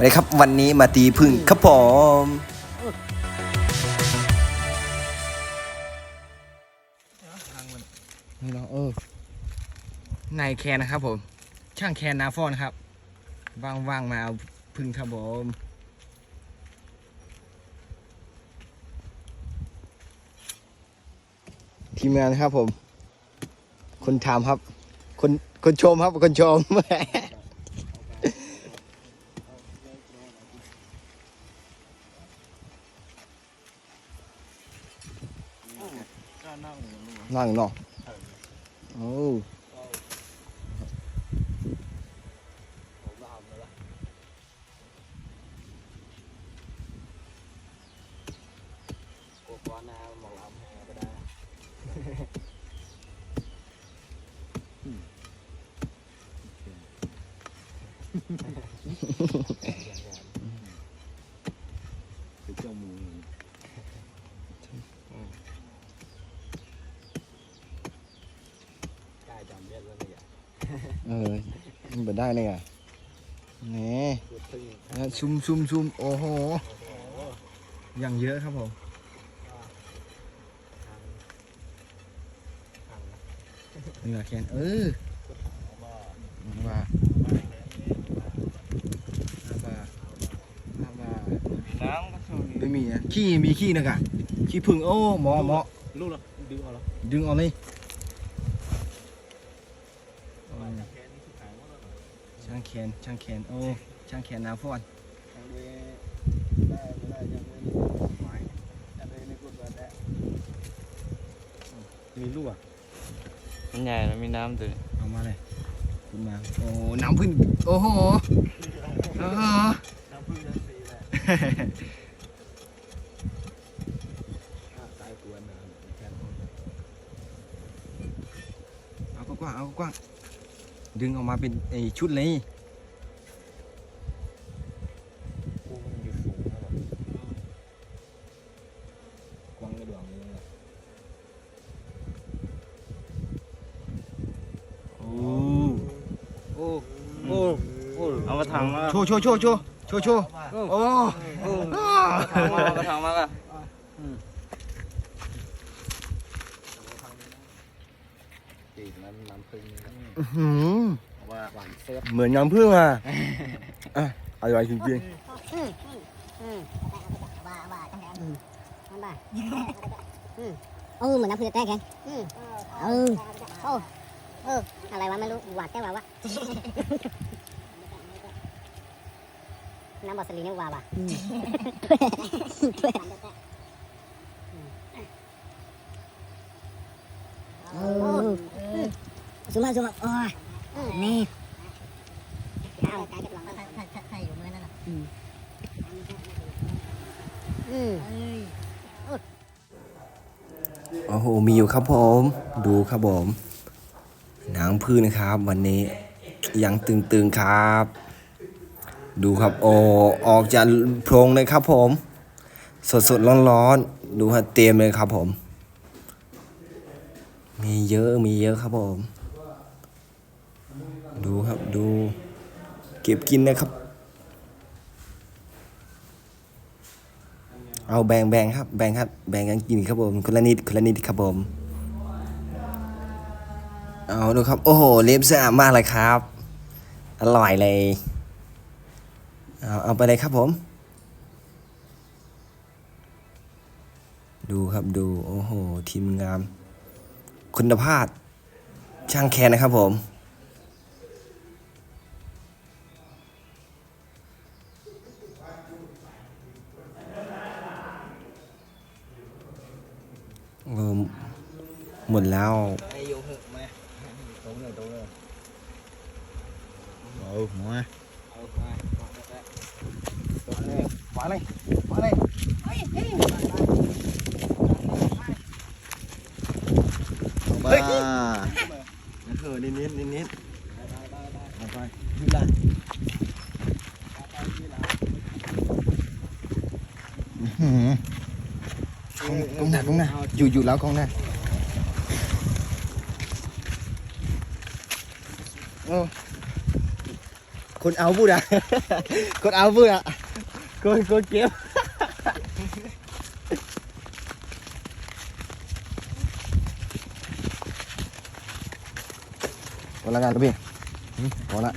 วันนี้ครับวันนี้มาตีพึ่งครับผมนี่เนาะเออนายแคนนะครับผม ช่างแคนนาฟอนครับ ว่างๆมาเอาพึ่งครับผมทีมงานครับผม คนถามครับ คนคนชมครับ คนชม นั่งเนาะโอ้ เออมันไปได้เลยไงนี่ซุมซุมซุมโอ้โห อย่างเยอะครับผมนี่แหละแคนเออว่าว่าว่าน้ำก็มีไม่มีนะขี้มีขี้นะกะขี้พึ่งโอ้หมอหมอลูกหรอดึงเอาหรอดึงเอาเลย แค่นี้สุดท้ายว่าเรา ช่างแขนช่างแขนโอ้ช่างแขนนาฟอนทางเวได้ไม่ได้ยังไม่หมายจะได้ในกลุ่มแบบนี้มีลูกอะมันใหญ่แล้วมีน้ำตัวเอามาเลยคุณมาโอ้น้ำพึ่งโอ้โหโอ้โหน้ำพึ่งยังสีแหละตายกวนนะเอากว้างเอากว้าง ดึงออกมาเป็นไอชุดเลยกูมันอยู่สูงนะแบบกว้างกระดวงเลยโอ้โอ้โอ้โอ้เอากระถางมาโชว์โชว์โชว์โชว์โชว์โชว์โอ้โอ้เอากระถางมาเอากระถางมากั นจีบนั้นน้ำพึ่งนี่นะอื้อหือว่าหวานเซ็ตเหมือนน้ำพึ่งอะอะอร่อยจริงว่าว่าจังแดงนั่นบ่าเออเหมือนน้ำพึ่งแต้แกเออเออโอ้เอออะไรวะไม่รู้หวานแก้ววะน้ำบอสลีนี่วาว่ะเออ ซูมาซูมาโอ้ยนี่เอาใครอยู่มือนั่นน่ะอืมอืมโอ้โหมีอยู่ครับผม ดูครับผม หนังพึ่งนะครับ วันนี้ยังตึงๆครับ ดูครับโอออกจากโพรงเลยครับผม สดๆร้อนๆ ดูฮะเต็มเลยครับผม มีเยอะมีเยอะครับผม ดูครับดู เก็บกินนะครับ เอาแบ่งแบ่งครับ แบ่งครับ แบ่งกันกินครับผมคนละนิดคนละนิดครับผม เอาดูครับ โอ้โหเล็บสะอาดมากเลยครับ อร่อยเลยเอาเอาไปเลยครับผม ดูครับดู โอ้โห ทีมงามคุณภาพช่างแคนนะครับผม หมดแล้วไอโยเหอะมาตรงเลยตรงเลยโอ้หมอเอามาตรงเล คนเอาพูดอะ คนเอาพูดอะ คนคนเก็บพอและงานแล้วพี่พอแล้ว